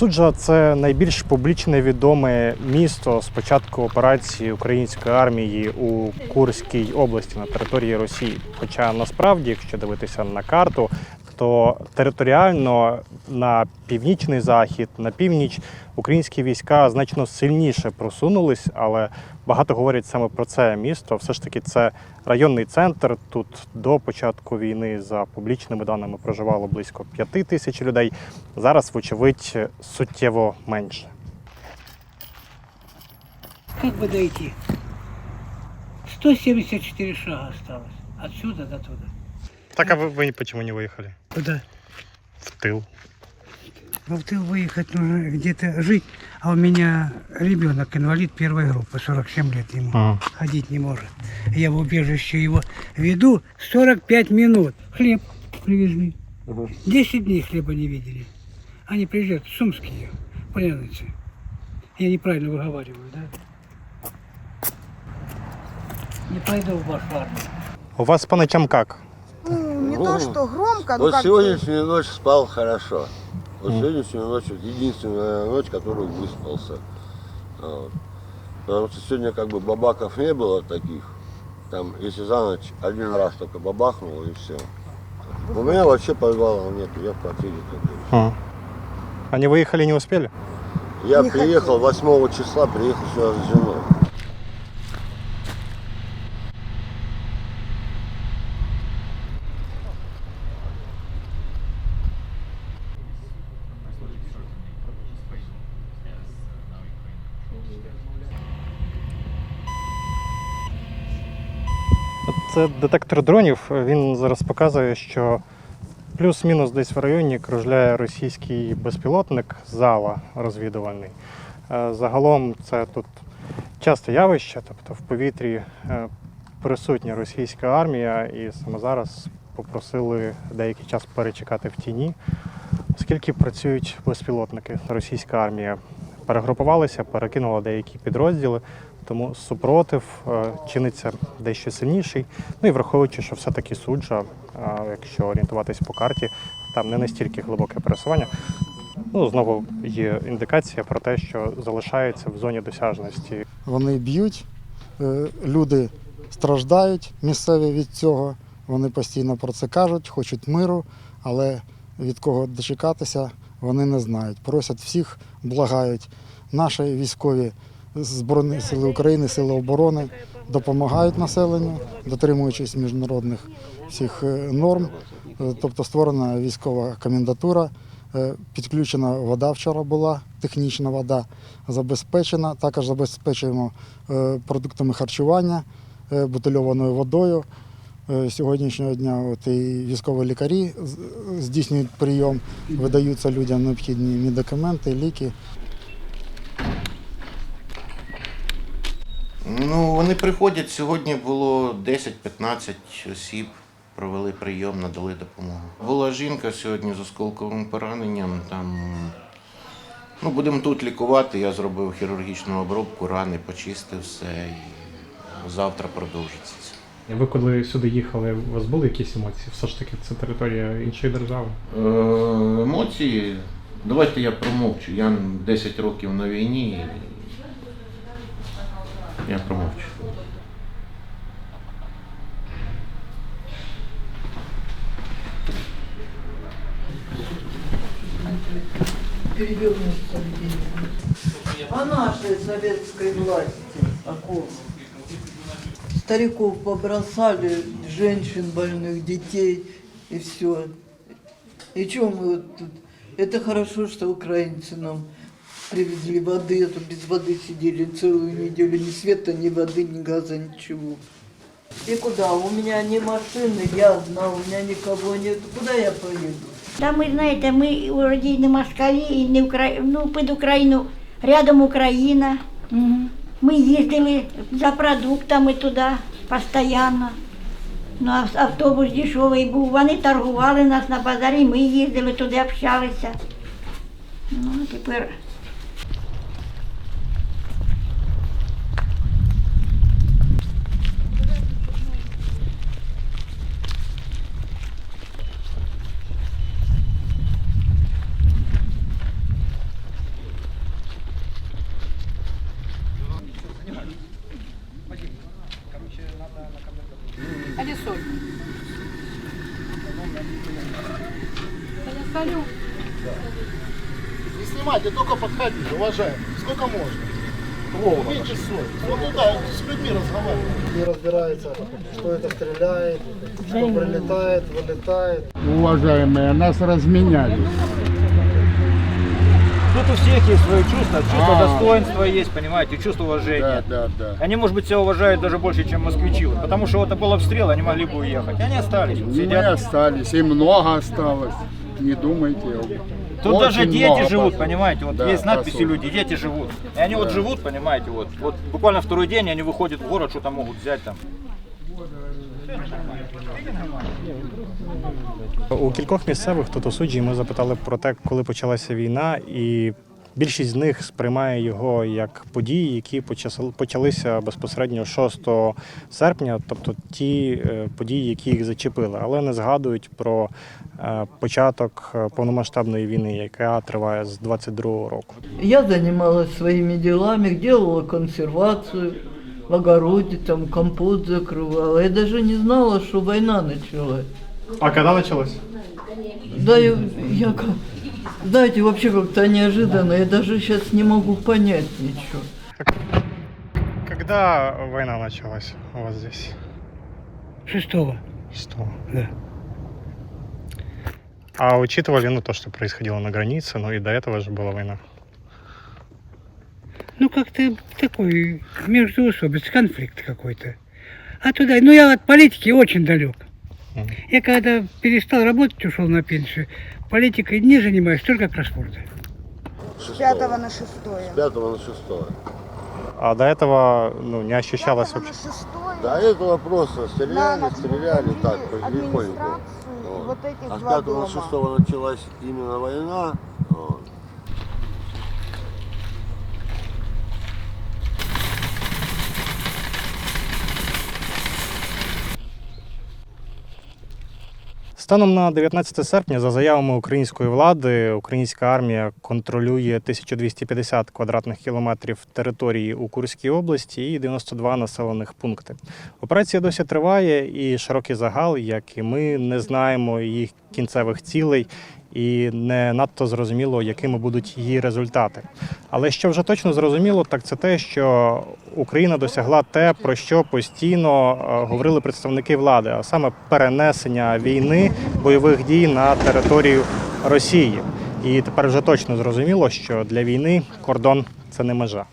Суджа це найбільш публічне відоме місто з початку операції української армії у Курській області на території Росії. Хоча насправді, якщо дивитися на карту, то територіально на північний захід, на північ українські війська значно сильніше просунулись, але багато говорять саме про це місто. Все ж таки, це районний центр. Тут до початку війни, за публічними даними, проживало близько п'яти тисяч людей. Зараз, вочевидь, суттєво менше. Как бы дойти? 174 шага осталось. Отсюда до туда. Так, а ви, ви чому не виїхали? Куда? В тил. В выехать нужно где-то жить. А у меня ребенок инвалид первой группы, 47 лет ему. Ага. Ходить не может. Я в убежище его веду 45 минут. Хлеб привезли. 10 дней хлеба не видели. Они приезжают, сумские, пряницы. Я неправильно выговариваю, да? Не пойду в вашу армию. У вас по ночам як? Ну, не Ну, то, что громко, но Вот как сегодняшнюю ночь спал хорошо. Вот сегодняшнюю ночь, вот единственная ночь, которую выспался. Вот. Потому что сегодня как бы бабаков не было таких. Там, если за ночь один раз только бабахнуло и все. У меня вообще подвала нет, я в квартире. только. Ага. Они выехали не успели? Я Не приехал 8 числа, приехал сюда с женой. Це детектор дронів. Він зараз показує, що плюс-мінус десь в районі кружляє російський безпілотник зала розвідувальний. Е, Загалом це тут часте явище, тобто в повітрі е, присутня російська армія, і саме зараз попросили деякий час перечекати в тіні, оскільки працюють безпілотники. Російська армія перегрупувалася, перекинула деякі підрозділи. Тому супротив е, чиниться дещо сильніший. Ну і враховуючи, що все-таки суджа, якщо орієнтуватись по карті, там не настільки глибоке пересування. Ну, знову є індикація про те, що залишається в зоні досяжності. Вони б'ють, е, люди страждають місцеві від цього. Вони постійно про це кажуть, хочуть миру, але від кого дочекатися вони не знають. Просять всіх, благають. Наші військові Збройні сили України, сили оборони допомагають населенню, дотримуючись міжнародних всіх е, норм. Е, Тобто створена військова комендатура, е, підключена вода вчора була, технічна вода забезпечена. Також забезпечуємо продуктами харчування, бутильованою водою. Сьогоднішнього дня от і військові лікарі здійснюють прийом, видаються людям необхідні медикаменти, ліки. Ну, вони приходять. Сьогодні було 10-15 осіб, провели прийом, надали допомогу. Була жінка сьогодні з осколковим пораненням. Там, ну, будемо тут лікувати. Я зробив хірургічну обробку, рани почистив все і завтра продовжиться це. Ви коли сюди їхали, у вас були якісь емоції? Все ж таки, це територія іншої держави. Е, емоції. Давайте я промовчу. Я 10 років на війні. Я промовчу. перевернуться О нашей советской власти, о? Стариков побросали, женщин, больных, детей и все. И что мы вот тут? Это хорошо, что украинцы нам привезли воды, а то без воды сидели целую неделю, ни света, ни воды, ни газа, ничего. И куда? У меня ни машины, я одна, у меня никого нет. Куда я поеду? Та ми, знаєте, ми вроді не москалі, і не Укра... ну, під Україну, рядом Україна. Мгм. Ми їздили за продуктами туди постійно. Ну, ав- автобус дешевий був. Вони торгували нас на базарі, ми їздили туди, общалися. Ну, а тепер Не снимайте, только подходите, уважаемый. Сколько можно? Видите совесть. Вот туда, с людьми разговаривать. Не разбирается, что это стреляет, что прилетает, вылетает. Уважаемые, нас разменяли. Тут у всех есть свое чувство, чувство А. достоинства есть, понимаете, чувство уважения. Да, да, да. Они, может быть, себя уважают даже больше, чем москвичи. Вот, потому что вот был обстрел, они могли бы уехать. Они остались, вот, Мы сидят. остались, и много осталось. Не думайте. Тут Очень даже дети много живут, пос- понимаете, вот Да, есть надписи посуд. люди, дети живут. И они вот живут, понимаете, вот, вот буквально второй день они выходят в город, что-то могут взять там. У кількох місцевих тут у суджі ми запитали про те, коли почалася війна, і більшість з них сприймає його як події, які почалися безпосередньо 6 серпня, тобто ті е, події, які їх зачепили, але не згадують про е, початок е, повномасштабної війни, яка триває з 22-го року. Я занималась своими делами, делала консервацию в огороде, там компот закрывала. Я даже не знала, что война началась. А коли почалось? Да, я, я как- знаете, вообще как-то неожиданно. Я даже сейчас не могу понять ничего. Когда война началась у вас здесь? Шестого. Что? Да. А учитывали, ну, то, что происходило на границе, ну и до этого же была война. Ну, как-то такой междуусобиц, конфликт какой-то. А туда, ну, я от политики очень далек. Я когда перестал работать, ушел на пенсию, политикой не занимаюсь, только кроссвордом. С пятого на шестое. С пятого на шестое. А до этого, ну, не ощущалось Пятого вообще. на шестое. До этого просто стреляли, ночь стреляли так, потихоньку. Вот. вот этих А с два 5 дома. на 6 началась именно война. вот. Станом на 19 серпня, за заявами української влади, українська армія контролює 1250 квадратних кілометрів території у Курській області і 92 населених пункти. Операція досі триває, і широкий загал, як і ми, не знаємо їх кінцевих цілей. І не надто зрозуміло, якими будуть її результати. Але що вже точно зрозуміло, так це те, що Україна досягла те, про що постійно е, говорили представники влади, а саме перенесення війни бойових дій на територію Росії. І тепер вже точно зрозуміло, що для війни кордон це не межа.